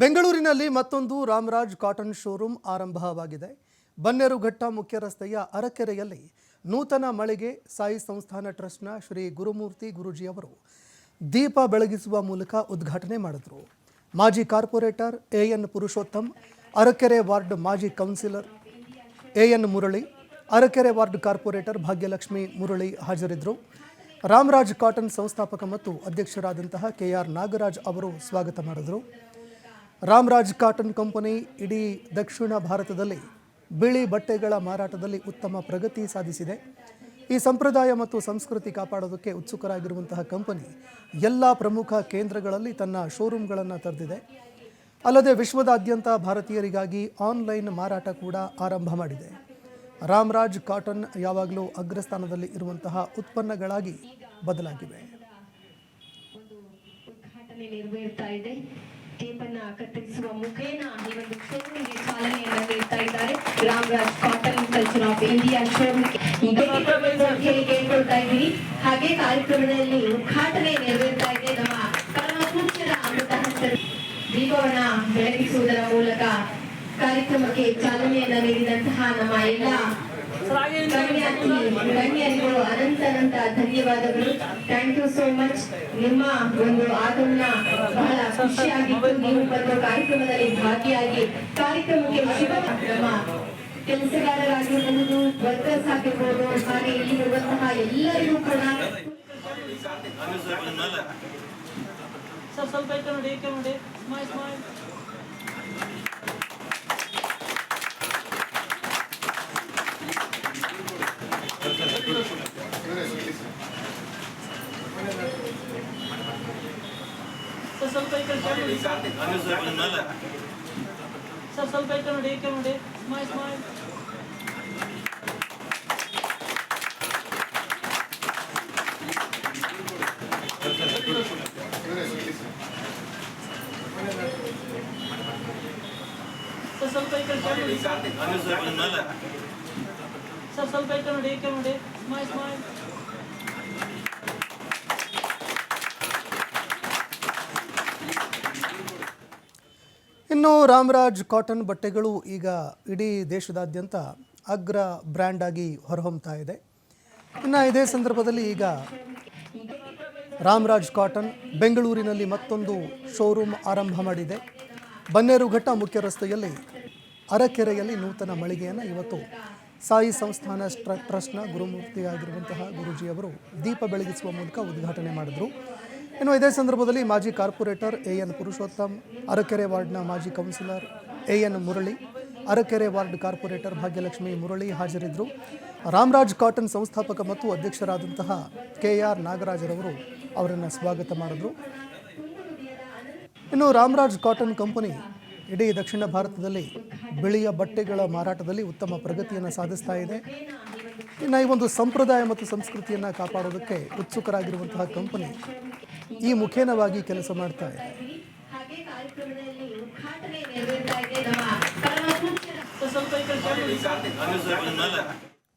ಬೆಂಗಳೂರಿನಲ್ಲಿ ಮತ್ತೊಂದು Ramaraj cotton showroom ಆರಂಭವಾಗಿದೆ. ಬನ್ನೇರುಘಟ್ಟ ಮುಖ್ಯ ರಸ್ತೆಯ ಅರಕೆರೆಯಲ್ಲಿ ನೂತನ ಮಳಿಗೆ ಸಾಯಿ ಸಂಸ್ಥಾನ ಟ್ರಸ್ಟ್ನ ಶ್ರೀ ಗುರುಮೂರ್ತಿ ಗುರುಜಿ ಅವರು ದೀಪ ಬೆಳಗಿಸುವ ಮೂಲಕ ಉದ್ಘಾಟನೆ ಮಾಡಿದರು. ಮಾಜಿ corporator A N Purushottam, Arakere ward ಮಾಜಿ councillor A N Murali, Arakere ward corporator Bhagyalakshmi Murali ಹಾಜರಿದ್ದರು ರಾಮರಾಜ್ ಕಾಟನ್ ಸಂಸ್ಥಾಪಕ ಮತ್ತು ಅಧ್ಯಕ್ಷರಾದಂತಹ ಕೆ ಆರ್ ನಾಗರಾಜ್ ಅವರು ಸ್ವಾಗತ ಮಾಡಿದರು. ರಾಮರಾಜ್ ಕಾಟನ್ ಕಂಪನಿ ಇಡೀ ದಕ್ಷಿಣ ಭಾರತದಲ್ಲಿ ಬಿಳಿ ಬಟ್ಟೆಗಳ ಮಾರಾಟದಲ್ಲಿ ಉತ್ತಮ ಪ್ರಗತಿ ಸಾಧಿಸಿದೆ. ಈ ಸಂಪ್ರದಾಯ ಮತ್ತು ಸಂಸ್ಕೃತಿ ಕಾಪಾಡೋದಕ್ಕೆ ಉತ್ಸುಕರಾಗಿರುವಂತಹ ಕಂಪನಿ ಎಲ್ಲ ಪ್ರಮುಖ ಕೇಂದ್ರಗಳಲ್ಲಿ ತನ್ನ ಶೋರೂಮ್ಗಳನ್ನು ತರೆದಿದೆ. ಅಲ್ಲದೆ ವಿಶ್ವದಾದ್ಯಂತ ಭಾರತೀಯರಿಗಾಗಿ ಆನ್ಲೈನ್ ಮಾರಾಟ ಕೂಡ ಆರಂಭ ಮಾಡಿದೆ. ರಾಮರಾಜ್ ಕಾಟನ್ ಯಾವಾಗಲೂ ಅಗ್ರಸ್ಥಾನದಲ್ಲಿ ಇರುವಂತಹ ಉತ್ಪನ್ನಗಳಾಗಿ ಬದಲಾಗಿವೆ. ಟೇಪನ್ನ ಕತ್ತರಿಸುವ ಮುಖೇನ ಈ ಒಂದು ಶೋರೂಮ್ಗೆ ಚಾಲನೆಯನ್ನ ನೀಡ್ತಾ ಇದ್ದಾರೆ. Ramraj cotton culture of India showroom ಈಗ ಕೇಳ್ಕೊಳ್ತಾ ಇದ್ದೀವಿ. ಹಾಗೆ ಕಾರ್ಯಕ್ರಮದಲ್ಲಿ ಉದ್ಘಾಟನೆ ನೆರವೇರ್ತಾ ಇದೆ ನಮ್ಮ ಪರಮಪೂಜ್ಯರ ಅಮೃತ ಹಸ್ತರು ದೀಪವನ್ನ ಬೆಳಗಿಸುವುದರ ಮೂಲಕ ಕಾರ್ಯಕ್ರಮಕ್ಕೆ ಚಾಲನೆಯನ್ನ ನೀಡಿದಂತಹ ನಮ್ಮ ಎಲ್ಲ ಗಣ್ಯರಿಗೂ ಅನಂತ ಅನಂತ ಧನ್ಯವಾದಗಳು. ಥ್ಯಾಂಕ್ ಯು ಸೋ ಮಚ್ ನಿಮ್ಮ ಒಂದು ಆಗಮನ ಖುಷಿಯಾಗಿತ್ತು ನೀವು ಬಂದು ಕಾರ್ಯಕ್ರಮದಲ್ಲಿ ಭಾಗಿಯಾಗಿ ಕಾರ್ಯಕ್ರಮಕ್ಕೆ ಶುಭ ನಮ್ಮ ಕೆಲಸಗಾರರಾಗಿರಬಹುದು ವರ್ಕರ್ಸ್ ಆಗಿರ್ಬೋದು, ಹಾಗೆ ಇಲ್ಲಿರುವಂತಹ ಎಲ್ಲರಿಗೂ ಕೂಡ ಸ್ಮೈಲ್ ಸ್ಮೈಲ್. ಸರ್ ಸ್ವಲ್ಪ ಈ ಕಡೆ ನೋಡಿ ಸರ್ ಸ್ವಲ್ಪ ಈ ಕಡೆ ನೋಡಿ ಈ ಕಡೆ ನೋಡಿ ಸ್ಮೈಲ್ ಸ್ಮೈಲ್. ಸರ್ ಸ್ವಲ್ಪ ಈ ಕಡೆ ನೋಡಿ ಸರ್ ಸ್ವಲ್ಪ ಈ ಕಡೆ ನೋಡಿ ಈ ಕಡೆ ನೋಡಿ ಸ್ಮೈಲ್ ಸ್ಮೈಲ್. ಇನ್ನು ರಾಮರಾಜ್ ಕಾಟನ್ ಬಟ್ಟೆಗಳು ಈಗ ಇಡೀ ದೇಶದಾದ್ಯಂತ ಅಗ್ರ ಬ್ರ್ಯಾಂಡ್ ಆಗಿ ಹೊರಹೊಮ್ತಾ ಇದೆ. ಇನ್ನು ಇದೇ ಸಂದರ್ಭದಲ್ಲಿ ಈಗ ರಾಮರಾಜ್ ಕಾಟನ್ ಬೆಂಗಳೂರಿನಲ್ಲಿ ಮತ್ತೊಂದು ಶೋರೂಮ್ ಆರಂಭ ಮಾಡಿದೆ. ಬನ್ನೇರುಘಟ್ಟ ಮುಖ್ಯ ರಸ್ತೆಯಲ್ಲಿ ಅರಕೆರೆಯಲ್ಲಿ ನೂತನ ಮಳಿಗೆಯನ್ನು ಇವತ್ತು ಸಾಯಿ ಸಂಸ್ಥಾನ ಟ್ರ- ಟ್ರಸ್ಟ್ನ ಗುರುಮೂರ್ತಿಯಾಗಿರುವಂತಹ ಗುರೂಜಿಯವರು ದೀಪ ಬೆಳಗಿಸುವ ಮೂಲಕ ಉದ್ಘಾಟನೆ ಮಾಡಿದರು. ಇನ್ನು ಇದೇ ಸಂದರ್ಭದಲ್ಲಿ ಮಾಜಿ corporator A N Purushottam, Arakere ವಾರ್ಡ್ನ ಮಾಜಿ councillor A N Murali, Arakere ward corporator Bhagyalakshmi Murali ಹಾಜರಿದ್ದರು. ರಾಮರಾಜ್ ಕಾಟನ್ ಸಂಸ್ಥಾಪಕ ಮತ್ತು ಅಧ್ಯಕ್ಷರಾದಂತಹ ಕೆ ಆರ್ ನಾಗರಾಜರವರು ಅವರನ್ನು ಸ್ವಾಗತ ಮಾಡಿದ್ರು. ಇನ್ನು ರಾಮರಾಜ್ ಕಾಟನ್ ಕಂಪನಿ ಇಡೀ ದಕ್ಷಿಣ ಭಾರತದಲ್ಲಿ ಬಿಳಿಯ ಬಟ್ಟೆಗಳ ಮಾರಾಟದಲ್ಲಿ ಉತ್ತಮ ಪ್ರಗತಿಯನ್ನು ಸಾಧಿಸ್ತಾ ಇದೆ. ಇನ್ನು ಈ ಒಂದು ಸಂಪ್ರದಾಯ ಮತ್ತು ಸಂಸ್ಕೃತಿಯನ್ನು ಕಾಪಾಡೋದಕ್ಕೆ ಉತ್ಸುಕರಾಗಿರುವಂತಹ ಕಂಪನಿ ಈ ಮುಖೇನವಾಗಿ ಕೆಲಸ ಮಾಡ್ತಾ ಇದೆ. ಕಾರ್ಯಕ್ರಮದಲ್ಲಿ